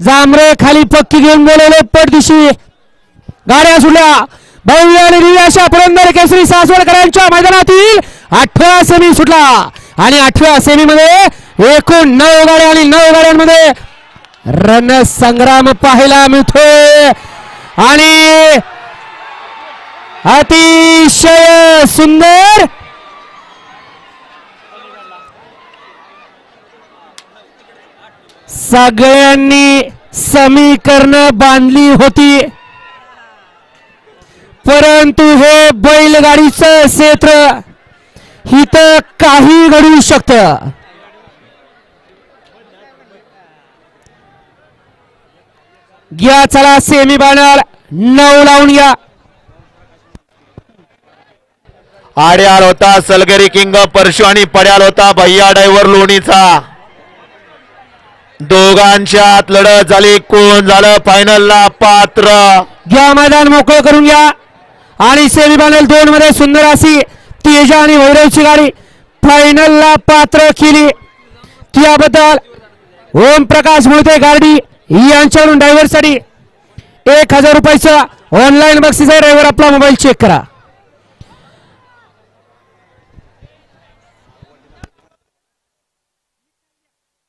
जांभरे खाली पक्की घेऊन बोलवले पट दिशी. गाड्या सुटल्या. भव्य आणि दिव्य अशा पुरंदर केसरी सासवडकरांच्या मैदानातील अठरा सेमी सुटला. आणि अठरा सेमी मध्ये एकूण नऊ गाड्या आणि नऊ गाड्यांमध्ये रणसंग्राम पाहायला मिळतोय. आणि अतिशय सुंदर सगळ्यांनी समीकरण बांधली होती. परंतु हे बैलगाडीचं क्षेत्र इथं काही घडू शकत. घ्या चला सेमी बॅनर नऊ लावून घ्या. आड्याल होता सलगरी किंग परशु आणि पड्याल होता भैया डायव्हर लोणीचा. दोघांच्या आत लढत झाली. कोण झालं? फायनलला पात्र. घ्या मैदान मोकळं करून घ्या. आणि सेमी दोन मध्ये सुंदर अशी तेजा आणि वैरवची गाडी फायनलला पात्र केली. त्याबद्दल ओम प्रकाश मोहिते गाडी यांच्याकडून ड्रायव्हरसाठी एक हजार रुपयाचं ऑनलाईन बक्षीस आहे ड्रायव्हर आपला मोबाईल चेक करा.